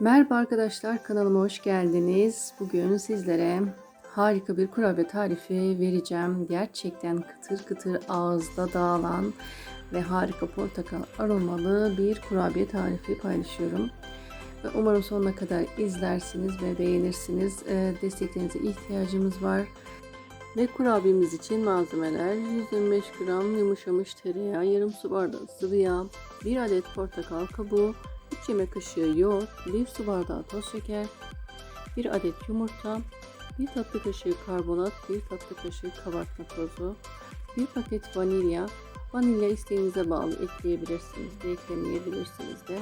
Merhaba arkadaşlar kanalıma hoş geldiniz. Bugün sizlere harika bir kurabiye tarifi vereceğim. Gerçekten kıtır kıtır ağızda dağılan ve harika portakal aromalı bir kurabiye tarifi paylaşıyorum. Ve umarım sonuna kadar izlersiniz ve beğenirsiniz. Ee, Desteklerinize ihtiyacımız var. Ve kurabiyemiz için malzemeler 125 gram yumuşamış tereyağı, yarım su bardağı sıvı yağ, 1 adet portakal kabuğu, 3 yemek kaşığı yoğurt, 1 su bardağı toz şeker, 1 adet yumurta, 1 tatlı kaşığı karbonat, 1 tatlı kaşığı kabartma tozu, 1 paket vanilya, vanilya isteğinize bağlı ekleyebilirsiniz de eklemeyebilirsiniz de.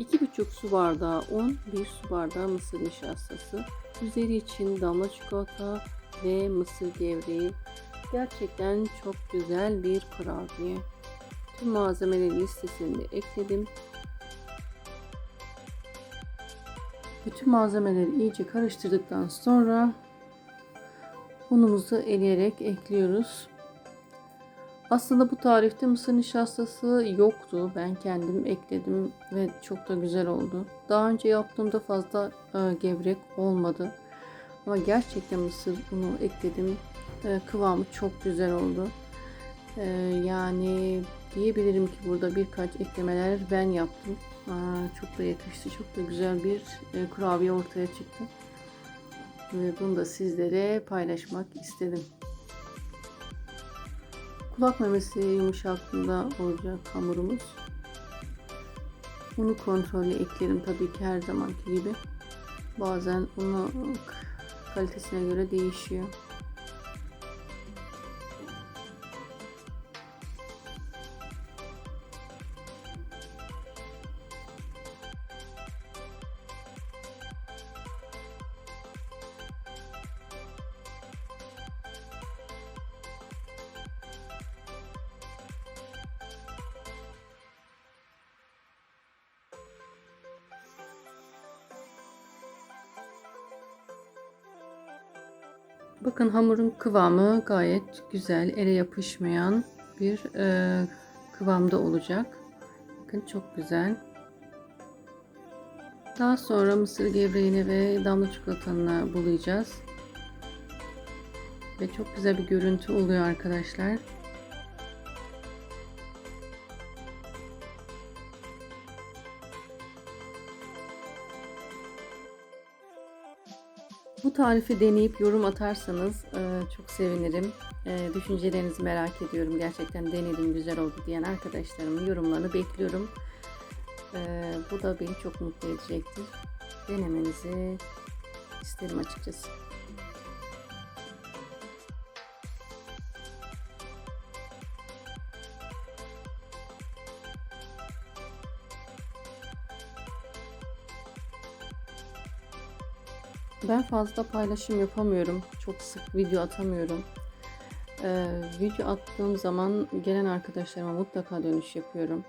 2,5 su bardağı un, 1 su bardağı mısır nişastası, üzeri için damla çikolata ve mısır gevreği. Gerçekten çok güzel bir kurabiye. Tüm malzemeleri listesini de ekledim. Bütün malzemeleri iyice karıştırdıktan sonra unumuzu eleyerek ekliyoruz. Aslında bu tarifte mısır nişastası yoktu. Ben kendim ekledim ve çok da güzel oldu. Daha önce yaptığımda fazla e, gevrek olmadı. Ama gerçekten mısır unu ekledim. E, kıvamı çok güzel oldu. E, yani diyebilirim ki burada birkaç eklemeler ben yaptım. Çok da yakıştı. Çok da güzel bir e, kurabiye ortaya çıktı. Ve bunu da sizlere paylaşmak istedim. Kulak memesi yumuşaklığında olacak hamurumuz. Unu kontrollü eklerim tabii ki her zamanki gibi. Bazen unu kalitesine göre değişiyor. Bakın hamurun kıvamı gayet güzel, ele yapışmayan bir e, kıvamda olacak. Bakın çok güzel. Daha sonra mısır gevreğini ve damla çikolatanı bulayacağız. Ve çok güzel bir görüntü oluyor arkadaşlar. Bu tarifi deneyip yorum atarsanız e, çok sevinirim. E, düşüncelerinizi merak ediyorum. Gerçekten denedim güzel oldu diyen arkadaşlarımın yorumlarını bekliyorum. E, bu da beni çok mutlu edecektir. Denemenizi isterim açıkçası. Ben fazla paylaşım yapamıyorum. Çok sık video atamıyorum. Ee, video attığım zaman gelen arkadaşlarıma mutlaka dönüş yapıyorum.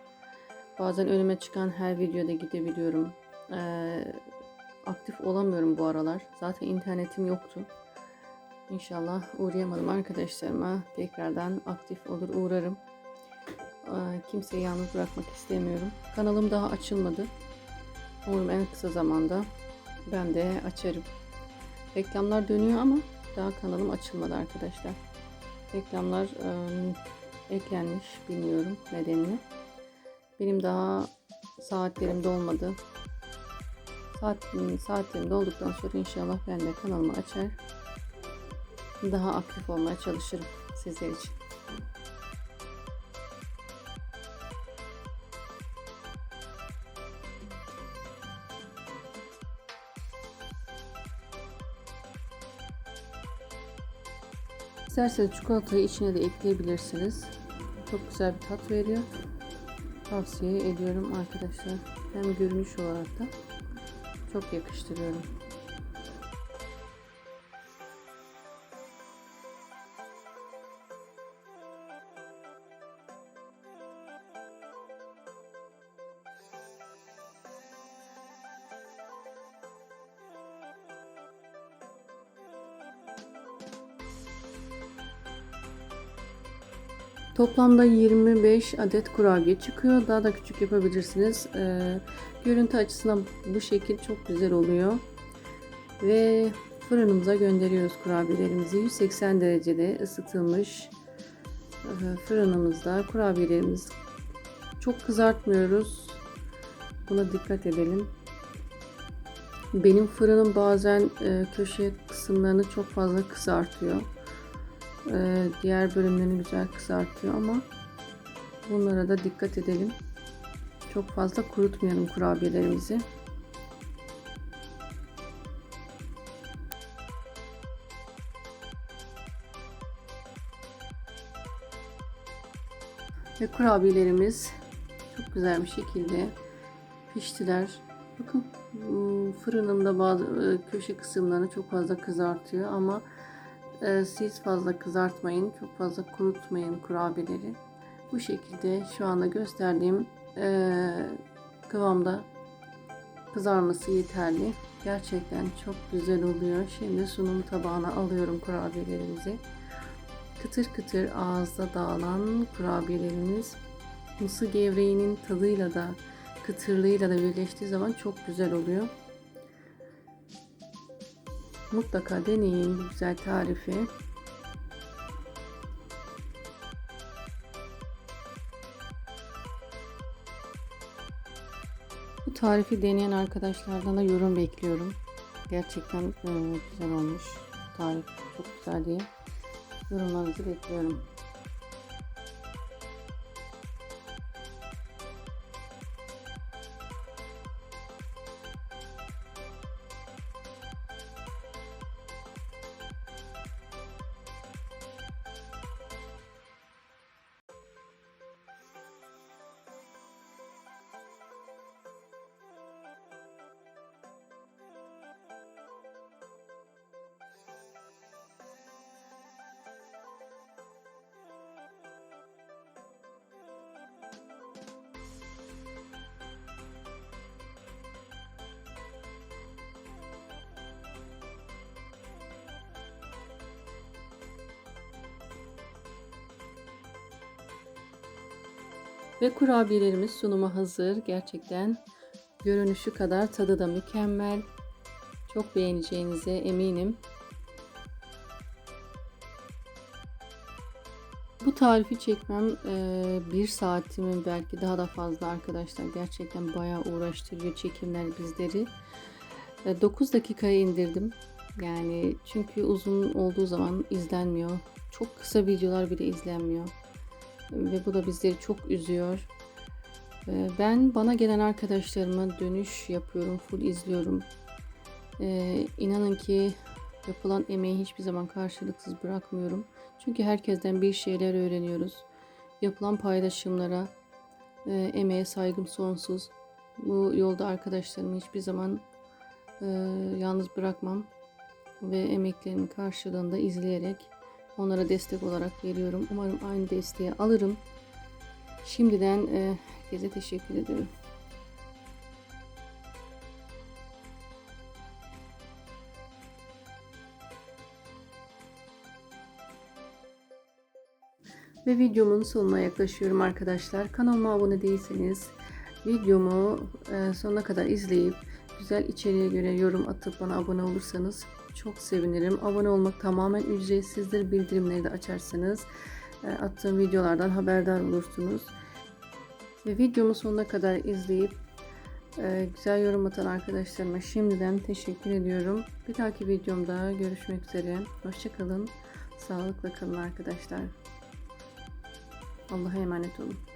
Bazen önüme çıkan her videoda gidebiliyorum. Ee, aktif olamıyorum bu aralar. Zaten internetim yoktu. İnşallah uğrayamadım arkadaşlarıma. Tekrardan aktif olur uğrarım. Ee, kimseyi yalnız bırakmak istemiyorum. Kanalım daha açılmadı. Umarım en kısa zamanda ben de açarım. Reklamlar dönüyor ama daha kanalım açılmadı arkadaşlar. Reklamlar e, eklenmiş bilmiyorum nedenini. Benim daha saatlerim dolmadı. Saat, saatlerim dolduktan sonra inşallah ben de kanalımı açar. Daha aktif olmaya çalışırım sizler için. İsterseniz çikolatayı içine de ekleyebilirsiniz. Çok güzel bir tat veriyor. Tavsiye ediyorum arkadaşlar. Hem görünüş olarak da çok yakıştırıyorum. Toplamda 25 adet kurabiye çıkıyor. Daha da küçük yapabilirsiniz. Ee, görüntü açısından bu şekil çok güzel oluyor. Ve fırınımıza gönderiyoruz kurabiyelerimizi. 180 derecede ısıtılmış e, fırınımızda kurabiyelerimiz çok kızartmıyoruz. Buna dikkat edelim. Benim fırınım bazen e, köşe kısımlarını çok fazla kızartıyor. E, diğer bölümlerini güzel kızartıyor ama bunlara da dikkat edelim. Çok fazla kurutmayalım kurabiyelerimizi. Ve kurabiyelerimiz çok güzel bir şekilde piştiler. Bakın bu fırınımda bazı e, köşe kısımlarını çok fazla kızartıyor ama siz fazla kızartmayın, çok fazla kurutmayın kurabiyeleri. Bu şekilde şu anda gösterdiğim e, kıvamda kızarması yeterli. Gerçekten çok güzel oluyor. Şimdi sunum tabağına alıyorum kurabiyelerimizi. Kıtır kıtır ağızda dağılan kurabiyelerimiz mısır gevreğinin tadıyla da kıtırlığıyla da birleştiği zaman çok güzel oluyor. Mutlaka deneyin bu güzel tarifi. Bu tarifi deneyen arkadaşlardan da yorum bekliyorum. Gerçekten e, güzel olmuş. Tarif çok güzel diye yorumlarınızı bekliyorum. Ve kurabiyelerimiz sunuma hazır. Gerçekten görünüşü kadar tadı da mükemmel. Çok beğeneceğinize eminim. Bu tarifi çekmem e, bir saatimi belki daha da fazla arkadaşlar. Gerçekten bayağı uğraştırıyor çekimler bizleri. E, 9 dakikaya indirdim. Yani çünkü uzun olduğu zaman izlenmiyor. Çok kısa videolar bile izlenmiyor ve bu da bizleri çok üzüyor. Ee, ben bana gelen arkadaşlarıma dönüş yapıyorum, full izliyorum. Ee, inanın ki yapılan emeği hiçbir zaman karşılıksız bırakmıyorum. Çünkü herkesten bir şeyler öğreniyoruz. Yapılan paylaşımlara, e, emeğe saygım sonsuz. Bu yolda arkadaşlarımı hiçbir zaman e, yalnız bırakmam ve emeklerimin karşılığında izleyerek Onlara destek olarak veriyorum. Umarım aynı desteği alırım. Şimdiden e, herkese teşekkür ederim. Ve videomun sonuna yaklaşıyorum arkadaşlar. Kanalıma abone değilseniz videomu e, sonuna kadar izleyip güzel içeriğe göre yorum atıp bana abone olursanız çok sevinirim. Abone olmak tamamen ücretsizdir. Bildirimleri de açarsanız e, attığım videolardan haberdar olursunuz. Ve videomu sonuna kadar izleyip e, güzel yorum atan arkadaşlarıma şimdiden teşekkür ediyorum. Bir dahaki videomda görüşmek üzere. Hoşçakalın. Sağlıkla kalın arkadaşlar. Allah'a emanet olun.